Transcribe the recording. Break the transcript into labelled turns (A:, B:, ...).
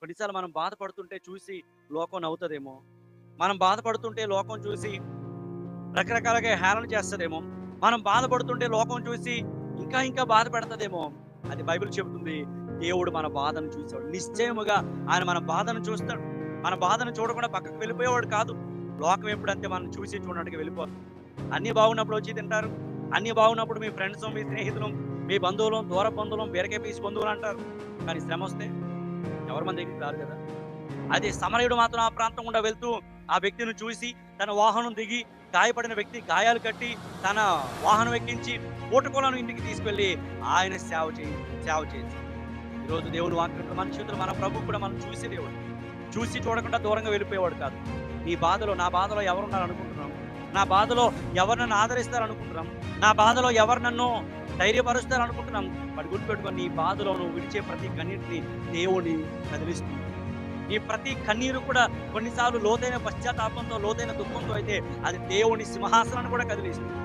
A: కొన్నిసార్లు మనం బాధపడుతుంటే చూసి లోకం నవ్వుతుందేమో. మనం బాధపడుతుంటే లోకం చూసి రకరకాలుగా హేళన చేస్తుందేమో. మనం బాధపడుతుంటే లోకం చూసి ఇంకా ఇంకా బాధ పెడతదేమో. అది బైబిల్ చెబుతుంది దేవుడు మన బాధను చూసాడు నిశ్చయముగా ఆయన మన బాధను చూస్తాడు. మన బాధను చూడకుండా పక్కకు వెళ్ళిపోయేవాడు కాదు. లోకం ఎప్పుడంతే మనం చూసి చూడడానికి వెళ్ళిపోదు అన్ని బాగున్నప్పుడు వచ్చి తింటారు. అన్ని బాగున్నప్పుడు మీ ఫ్రెండ్స్ మీ స్నేహితులు మీ బంధువులు దూర బంధువులు బీరకే పీసి బంధువులు అంటారు. కానీ శ్రమ వస్తే ఎవరి మంది దగ్గరికి రాదు కదా? అది సమరయుడు మాత్రం ఆ ప్రాంతం గుండా వెళ్తూ ఆ వ్యక్తిని చూసి తన వాహనం దిగి గాయపడిన వ్యక్తి గాయాలు కట్టి తన వాహనం ఎక్కించి పూటకోలను ఇంటికి తీసుకెళ్ళి ఆయన సేవ చేయి సేవ చేసి. ఈరోజు దేవుడు వాక్యం మన చేతులు మన ప్రభు కూడా మనం చూసి దేవుడు. చూసి చూడకుండా దూరంగా వెళ్ళిపోయేవాడు కాదు. నీ బాధలో నా బాధలో ఎవరున్నారు అనుకుంటున్నాం నా బాధలో ఎవరు నన్ను ఆదరిస్తారు అనుకుంటున్నాం నా బాధలో ఎవరు నన్ను ధైర్యపరుస్తారు అనుకుంటున్నాం వాటి గుర్తుపెట్టుకొని నీ బాధలో నువ్వు విడిచే ప్రతి కన్నీటిని దేవుని కదిలిస్తుంది. నీ ప్రతి కన్నీరు కూడా కొన్నిసార్లు లోతైన పశ్చాత్తాపంతో లోతైన దుఃఖంతో అయితే అది దేవుని సింహాసనాన్ని కూడా కదిలిస్తుంది.